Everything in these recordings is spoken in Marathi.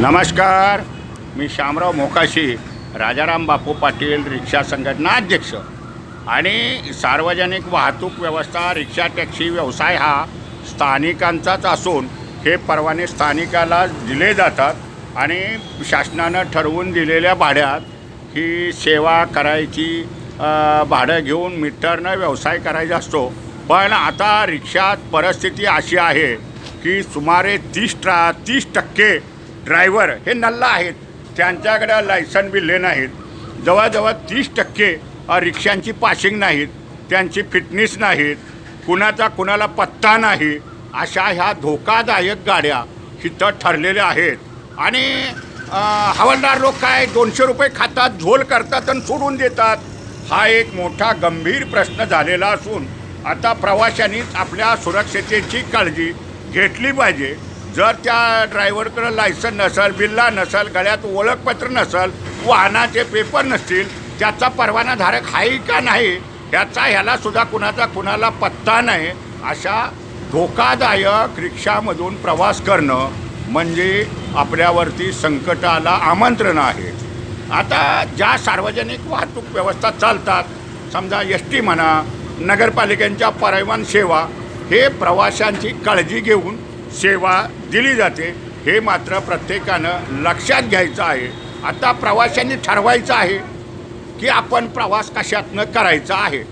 नमस्कार. मी श्यामराव मोकाशी राजाराम बापू पाटील रिक्षा संघटना अध्यक्ष. आणि सार्वजनिक वाहतूक व्यवस्था रिक्षा टॅक्सी व्यवसाय हा स्थानिकांचाच असून हे परवाने स्थानिकाला दिले जातात आणि शासनानं ठरवून दिलेल्या भाड्यात ही सेवा करायची भाडं घेऊन मीटरनं व्यवसाय करायचा असतो. पण आता रिक्षात परिस्थिती अशी आहे की सुमारे तीस ट्रा तीस टक्के ड्रायव्हर हे नल्ला आहेत. त्यांच्याकडे लायसन बिल्ले नाहीत. जवळजवळ तीस टक्के रिक्षांची पासिंग नाहीत. त्यांची फिटनेस नाहीत. कुणाचा कुणाला पत्ता नाही. अशा ह्या धोकादायक गाड्या इथं ठरलेल्या आहेत. आणि हवालदार लोक काय दोनशे रुपये खातात झोल करतात आणि सोडून देतात? हा एक मोठा गंभीर प्रश्न झालेला असून आता प्रवाशांनीच आपल्या सुरक्षतेची काळजी घेतली पाहिजे. जर त्या ड्रायव्हरकडं लायसन नसेल बिल्ला नसेल गळ्यात ओळखपत्र नसेल वाहनाचे पेपर नसतील त्याचा परवानाधारक आहे का नाही याचा ह्याला सुद्धा कुणाचा कुणाला पत्ता नाही अशा धोकादायक रिक्षामधून प्रवास करणं म्हणजे आपल्यावरती संकटाला आमंत्रण आहे. आता ज्या सार्वजनिक वाहतूक व्यवस्था चालतात समजा एस टी म्हणा नगरपालिकांच्या परिवहन सेवा हे प्रवाशांची काळजी घेऊन सेवा दिली जाते हे मात्र प्रत्येकानं लक्षात घ्यायचं आहे. आता प्रवाशांनी ठरवायचं आहे की आपण प्रवास कशातनं करायचा आहे.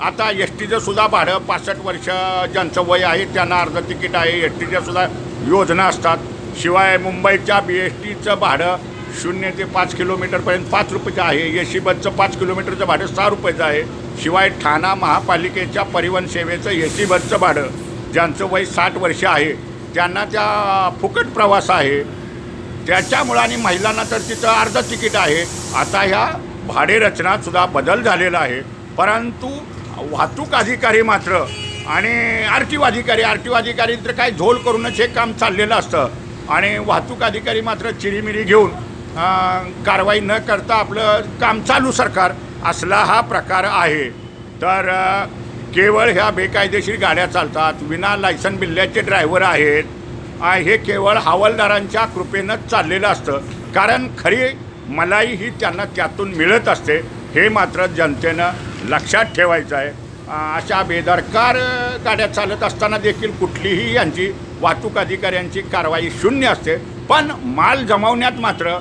आता एस टीचं सुद्धा भाडं पासष्ट वर्ष ज्यांचं वय आहे त्यांना अर्ध तिकीट आहे. एस टीच्या सुद्धा योजना असतात. शिवाय मुंबईच्या बी एस टीचं भाडं शून्य ते पाच किलोमीटरपर्यंत पाच रुपयाचं आहे. ए सी बसचं पाच किलोमीटरचं भाडं सहा रुपयाचं आहे. शिवाय ठाणा महापालिकेच्या परिवहन सेवेचं ए सी बसचं भाडं ज्यांचं वय साठ वर्ष आहे त्यांना त्या फुकट प्रवास आहे त्याच्यामुळं आणि महिलांना तर तिथं अर्ध तिकीट आहे. आता ह्या भाडे बदल झालेला आहे. परंतु वाहतूक अधिकारी मात्र आणि आर टी ओ अधिकारी आर टी ओ अधिकारी तर काय झोल करूनच हे काम चाललेलं असतं. आणि वाहतूक अधिकारी मात्र चिरीमिरी घेऊन कारवाई न करता आपलं काम चालू सरकार असला हा प्रकार आहे. तर केवळ ह्या बेकायदेशीर गाड्या चालतात विना लायसन बिल्ल्याचे ड्रायव्हर आहेत. हे केवळ हवालदारांच्या कृपेनंच चाललेलं असतं. कारण खरी मलाई ही त्यांना त्यातून मिळत असते. हे मात्र जनतेनं लक्षात ठेवायचं आहे. अशा बेदरकार गाड्या चालत असताना देखील कुठलीही यांची वाहतूक अधिकाऱ्यांची कारवाई शून्य असते. पण माल जमवण्यात मात्र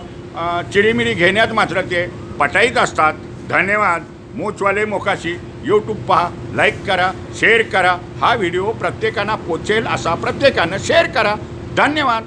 चिरीमिरी घेण्यात मात्र ते पटाईत असतात. धन्यवाद. मोचवाले मोकाशी. यूट्यूब पहा लाईक करा शेअर करा. हा व्हिडिओ प्रत्येकांना पोचेल असा प्रत्येकानं शेअर करा. धन्यवाद.